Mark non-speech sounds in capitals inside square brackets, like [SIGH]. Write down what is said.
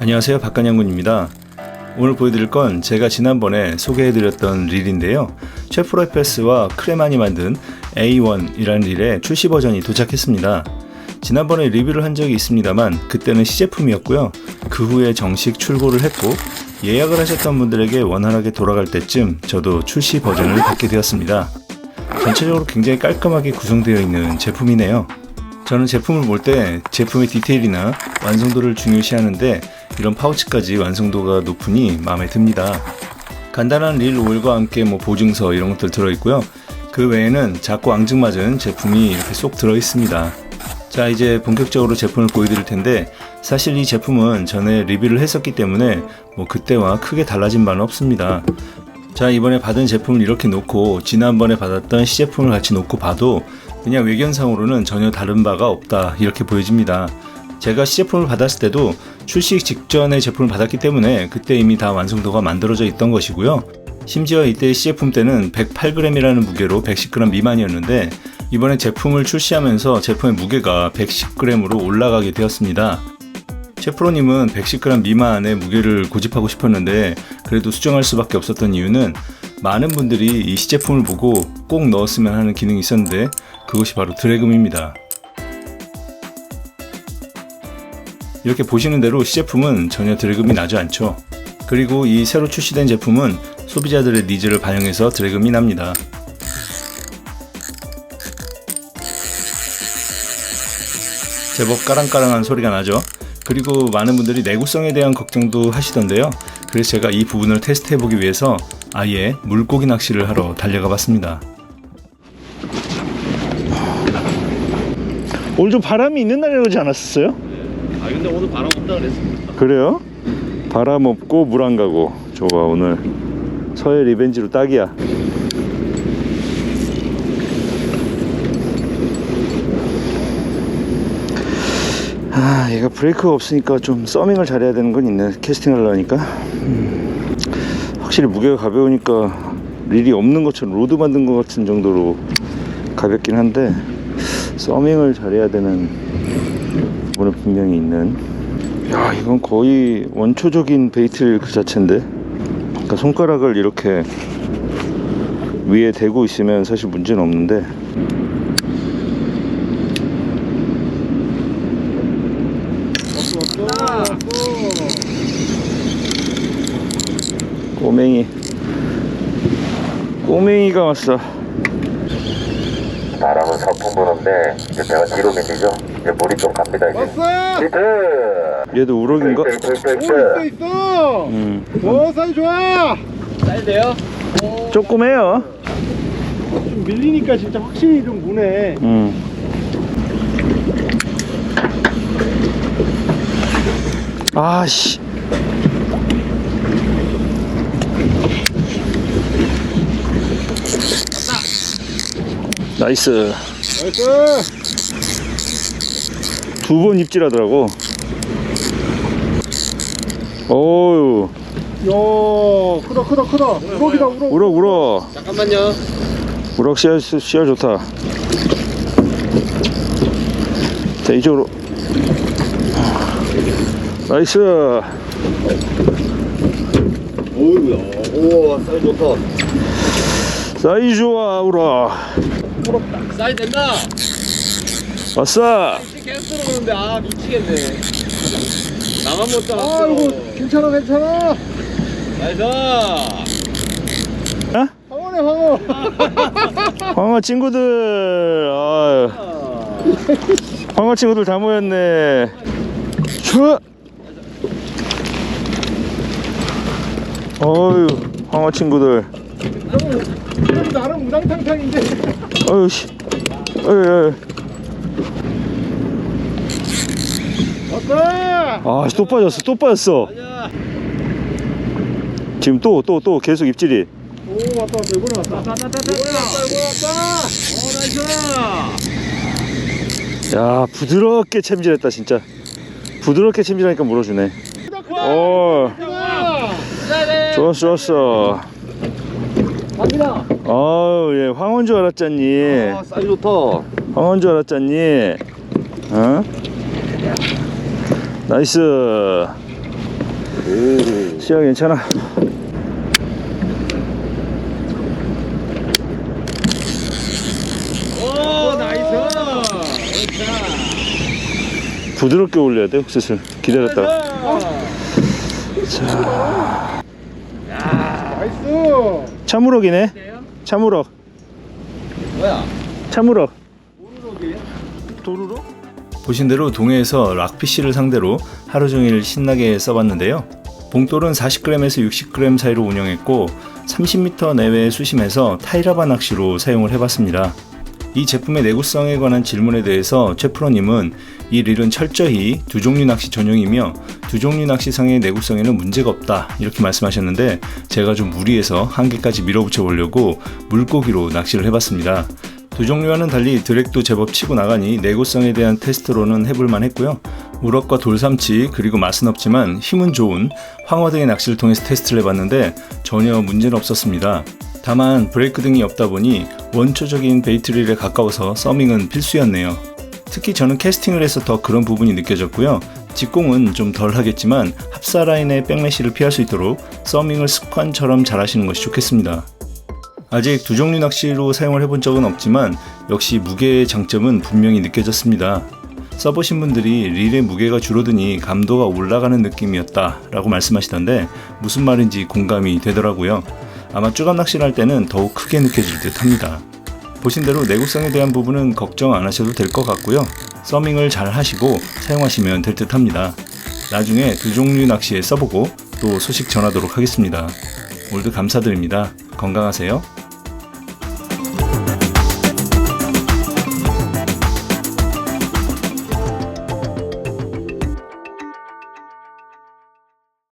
안녕하세요. 박간양군입니다. 오늘 보여드릴 건 제가 지난번에 소개해드렸던 릴인데요. 셰프로페스와 크레만이 만든 A1이라는 릴의 출시 버전이 도착했습니다. 지난번에 리뷰를 한 적이 있습니다만 그때는 시제품이었고요. 그 후에 정식 출고를 했고 예약을 하셨던 분들에게 원활하게 돌아갈 때쯤 저도 출시 버전을 받게 되었습니다. 전체적으로 굉장히 깔끔하게 구성되어 있는 제품이네요. 저는 제품을 볼 때 제품의 디테일이나 완성도를 중요시하는데 이런 파우치까지 완성도가 높으니 마음에 듭니다. 간단한 릴 오일과 함께 뭐 보증서 이런 것들 들어있고요. 그 외에는 작고 앙증맞은 제품이 이렇게 쏙 들어있습니다. 자 이제 본격적으로 제품을 보여드릴 텐데 사실 이 제품은 전에 리뷰를 했었기 때문에 뭐 그때와 크게 달라진 바는 없습니다. 자 이번에 받은 제품을 이렇게 놓고 지난번에 받았던 시제품을 같이 놓고 봐도 그냥 외견상으로는 전혀 다른 바가 없다 이렇게 보여집니다. 제가 시제품을 받았을 때도 출시 직전에 제품을 받았기 때문에 그때 이미 다 완성도가 만들어져 있던 것이고요. 심지어 이때 시제품 때는 108g이라는 무게로 110g 미만이었는데 이번에 제품을 출시하면서 제품의 무게가 110g으로 올라가게 되었습니다. 셰프로님은 110g 미만의 무게를 고집하고 싶었는데 그래도 수정할 수밖에 없었던 이유는 많은 분들이 이 시제품을 보고 꼭 넣었으면 하는 기능이 있었는데 그것이 바로 드래금입니다. 이렇게 보시는 대로 시제품은 전혀 드래금이 나지 않죠. 그리고 이 새로 출시된 제품은 소비자들의 니즈를 반영해서 드래금이 납니다. 제법 까랑까랑한 소리가 나죠. 그리고 많은 분들이 내구성에 대한 걱정도 하시던데요. 그래서 제가 이 부분을 테스트해 보기 위해서 아예 물고기 낚시를 하러 달려가 봤습니다. 오늘 좀 바람이 있는 날이라지 않았었어요? 아 근데 오늘 바람 없다 그랬어. 그래요? 바람 없고 물 안 가고. 좋아 오늘 서해 리벤지로 딱이야. 아 얘가 브레이크가 없으니까 좀 서밍을 잘해야 되는 건 있네. 캐스팅 하려니까. 음, 확실히 무게가 가벼우니까 릴이 없는 것처럼 로드 만든 것 같은 정도로 가볍긴 한데 서밍을 잘해야 되는 부분은 분명히 있는. 야 이건 거의 원초적인 베이틀 그 자체인데? 그러니까 손가락을 이렇게 위에 대고 있으면 사실 문제는 없는데. 꼬맹이. 꼬맹이가 왔어 바람은 서풍 부는데 이제 배가 뒤로 밀리죠. 이제 물이 좀 갑니다 이제. 왔어! 히트. 얘도 우럭인가? 히트 히트 오, 히트. 있어, 있어! 음 오, 사이 좋아! 쌀 돼요? 조그매요 좀 밀리니까 진짜 확실히 좀 무네. 음 아씨 나이스 나이스! 두 번 입질하더라고 어우 야, 크다, 크다, 크다. 우럭이다, 우럭. 우럭 우럭 잠깐만요. 우럭 씨알, 씨알 좋다 자 이쪽으로 나이스 오우야. 우와 쌀 좋다. 사이즈 좋아 우럭 쌀 된다. 왔어 씨 계속 들어오는데 아 미치겠네. 나만 못 잡았어. 아, 이거 괜찮아, 괜찮아. 나이스. 어? 황원해, 황어. [LAUGHS] 황어 친구들 아유, 황어 친구들 다 모였네 어휴 황어 친구들 나름 우당탕탕인데. 어휴 씨 어휴 어휴 왔어! 아또 빠졌어 또 빠졌어 아니야. 지금 또 또 또 계속 입질이 오, 왔다, 왔다. 이번에 왔다. 왔다, 왔다, 왔다. 왔다, 이번에 왔다. 어 나이스. 야 부드럽게 챔질했다 진짜 부드럽게 챔질하니까 물어주네 어 크다! 좋았어 좋았어 갑니다. 아우 예 황혼 줄 알았잖니 아쌀 좋다. 황혼 줄 알았잖니 어? 나이스 시야 괜찮아. 오 나이스 부드럽게 올려야 돼, 옥수수를. 기다렸다. 나이스. 참우럭이네. 참우럭. 뭐야 참우럭. 도루럭? 보신 대로 동해에서 락피쉬를 상대로 하루 종일 신나게 써봤는데요. 봉돌은 40g에서 60g 사이로 운영했고 30m 내외의 수심에서 타이라바 낚시로 사용을 해봤습니다. 이 제품의 내구성에 관한 질문에 대해서 최프로님은 이 릴은 철저히 두 종류 낚시 전용이며 두 종류 낚시상의 내구성에는 문제가 없다 이렇게 말씀하셨는데 제가 좀 무리해서 한 개까지 밀어붙여 보려고 물고기로 낚시를 해봤습니다. 두 종류와는 달리 드랙도 제법 치고 나가니 내구성에 대한 테스트로는 해볼만 했고요. 우럭과 돌삼치 그리고 맛은 없지만 힘은 좋은 황어 등의 낚시를 통해서 테스트를 해봤는데 전혀 문제는 없었습니다. 다만 브레이크 등이 없다 보니 원초적인 베이트릴에 가까워서 서밍은 필수였네요. 특히 저는 캐스팅을 해서 더 그런 부분이 느껴졌고요. 직공은 좀 덜 하겠지만 합사 라인의 백래시를 피할 수 있도록 서밍을 습관처럼 잘 하시는 것이 좋겠습니다. 아직 두 종류 낚시로 사용을 해본 적은 없지만 역시 무게의 장점은 분명히 느껴졌습니다. 써보신 분들이 릴의 무게가 줄어드니 감도가 올라가는 느낌이었다 라고 말씀하시던데 무슨 말인지 공감이 되더라고요. 아마 쭈갑 낚시를 할 때는 더욱 크게 느껴질 듯 합니다. 보신 대로 내구성에 대한 부분은 걱정 안 하셔도 될 것 같고요. 서밍을 잘 하시고 사용하시면 될 듯 합니다. 나중에 두 종류 낚시에 써보고 또 소식 전하도록 하겠습니다. 오늘도 감사드립니다. 건강하세요.